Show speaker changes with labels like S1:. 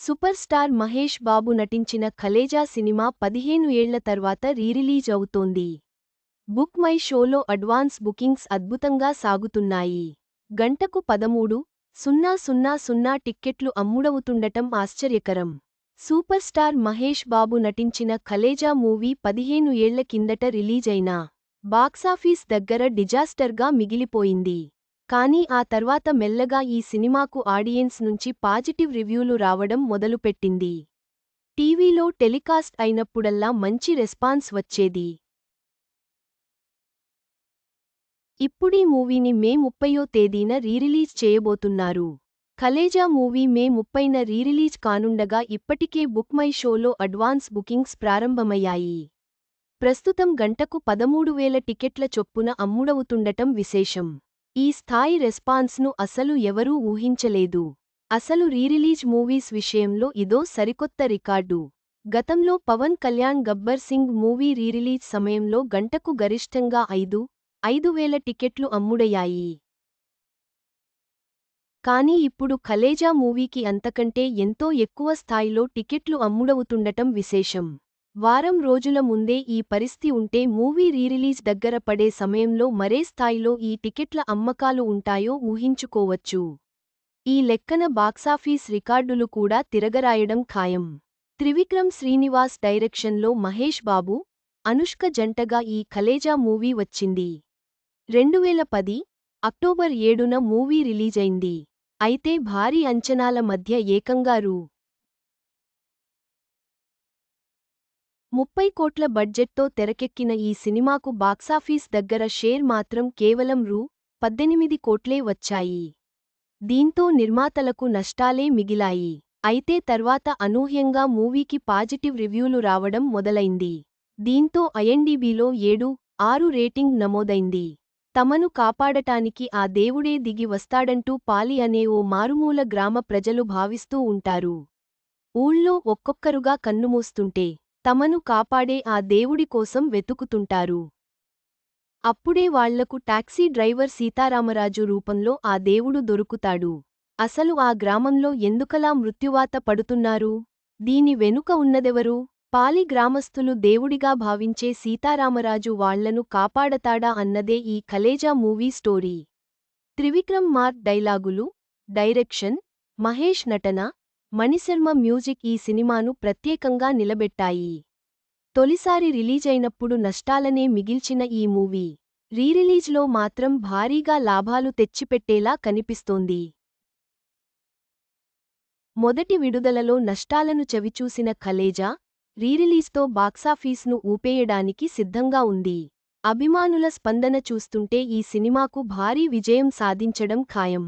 S1: Super star Mahesh Babu నటించిన Khaleja cinema పదిహేను ఏళ్ళ తర్వాత రీరిలీజ్ అవుతోంది. బుక్ మై షోలో అడ్వాన్స్ బుకింగ్స్ అద్భుతంగా సాగుతున్నాయి. గంటకు పదమూడు సున్నా సున్నా సున్నా టిక్కెట్లు అమ్ముడవుతుండటం ఆశ్చర్యకరం. సూపర్ స్టార్ మహేష్ బాబు నటించిన ఖలేజా మూవీ పదిహేను ఏళ్ళ కిందట రిలీజైనా బాక్సాఫీస్ దగ్గర డిజాస్టర్గా మిగిలిపోయింది. కానీ ఆ తర్వాత మెల్లగా ఈ సినిమాకు ఆడియన్స్ నుంచి పాజిటివ్ రివ్యూలు రావడం మొదలుపెట్టింది. టీవీలో టెలికాస్ట్ అయినప్పుడల్లా మంచి రెస్పాన్స్ వచ్చేది. ఇప్పుడీ మూవీని మే ముప్పయో తేదీన రీరిలీజ్ చేయబోతున్నారు. ఖలేజా మూవీ మే ముప్పైన రీరిలీజ్ కానుండగా ఇప్పటికే బుక్ మై షోలో అడ్వాన్స్ బుకింగ్స్ ప్రారంభమయ్యాయి. ప్రస్తుతం గంటకు పదమూడు వేల టికెట్ల చొప్పున అమ్ముడవుతుండటం విశేషం. ఈ స్థాయి రెస్పాన్స్ను అసలు ఎవరూ ఊహించలేదు. అసలు రీరిలీజ్ మూవీస్ విషయంలో ఇదో సరికొత్త రికార్డు. గతంలో పవన్ కళ్యాణ్ గబ్బర్ సింగ్ మూవీ రీరిలీజ్ సమయంలో గంటకు గరిష్టంగా ఐదు ఐదు వేల టికెట్లు అమ్ముడయ్యాయి. కానీ ఇప్పుడు ఖలేజా మూవీకి అంతకంటే ఎంతో ఎక్కువ స్థాయిలో టికెట్లు అమ్ముడవుతుండటం విశేషం. వారం రోజుల ముందే ఈ పరిస్థితి ఉంటే మూవీ రీరిలీజ్ దగ్గర పడే సమయంలో మరే స్థాయిలో ఈ టికెట్ల అమ్మకాలు ఉంటాయో ఊహించుకోవచ్చు. ఈ లెక్కన బాక్సాఫీస్ రికార్డులు కూడా తిరగరాయడం ఖాయం. త్రివిక్రమ్ శ్రీనివాస్ డైరెక్షన్లో మహేష్ బాబు అనుష్క జంటగా ఈ ఖలేజా మూవీ వచ్చింది. రెండువేల పది అక్టోబర్ ఏడున మూవీ రిలీజైంది. అయితే భారీ అంచనాల మధ్య ఏకంగా రూ. ముప్పై కోట్ల బడ్జెట్తో తెరకెక్కిన ఈ సినిమాకు బాక్సాఫీస్ దగ్గర షేర్ మాత్రం కేవలం రూ. పద్దెనిమిది కోట్లే వచ్చాయి. దీంతో నిర్మాతలకు నష్టాలే మిగిలాయి. అయితే తర్వాత అనూహ్యంగా మూవీకి పాజిటివ్ రివ్యూలు రావడం మొదలైంది. దీంతో ఐఎన్డీబీలో ఏడు ఆరు రేటింగ్ నమోదైంది. తమను కాపాడటానికి ఆ దేవుడే దిగి వస్తాడంటూ పాలి అనే ఓ మారుమూల గ్రామ ప్రజలు భావిస్తూ ఉంటారు. ఊళ్ళో ఒక్కొక్కరుగా కన్నుమూస్తుంటే తమను కాపాడే ఆ దేవుడి కోసం వెతుకుతుంటారు. అప్పుడే వాళ్ళకు టాక్సీ డ్రైవర్ సీతారామరాజు రూపంలో ఆ దేవుడు దొరుకుతాడు. అసలు ఆ గ్రామంలో ఎందుకలా మృత్యువాత పడుతున్నారు? దీని వెనుక ఉన్నదెవరు? పాలి గ్రామస్థులు దేవుడిగా భావించే సీతారామరాజు వాళ్ళను కాపాడతాడా అన్నదే ఈ Khaleja movie story. Trivikram mark డైలాగులు డైరెక్షన్ మహేష్ నటన మణిశర్మ మ్యూజిక్ ఈ సినిమాను ప్రత్యేకంగా నిలబెట్టాయి. తొలిసారి రిలీజైనప్పుడు నష్టాలనే మిగిల్చిన ఈ మూవీ రీరిలీజ్లో మాత్రం భారీగా లాభాలు తెచ్చిపెట్టేలా కనిపిస్తోంది. మొదటి విడుదలలో నష్టాలను చవిచూసిన ఖలేజా రీరిలీజ్తో బాక్సాఫీస్ను ఊపేయడానికి సిద్ధంగా ఉంది. అభిమానుల స్పందన చూస్తుంటే ఈ సినిమాకు భారీ విజయం సాధించడం ఖాయం.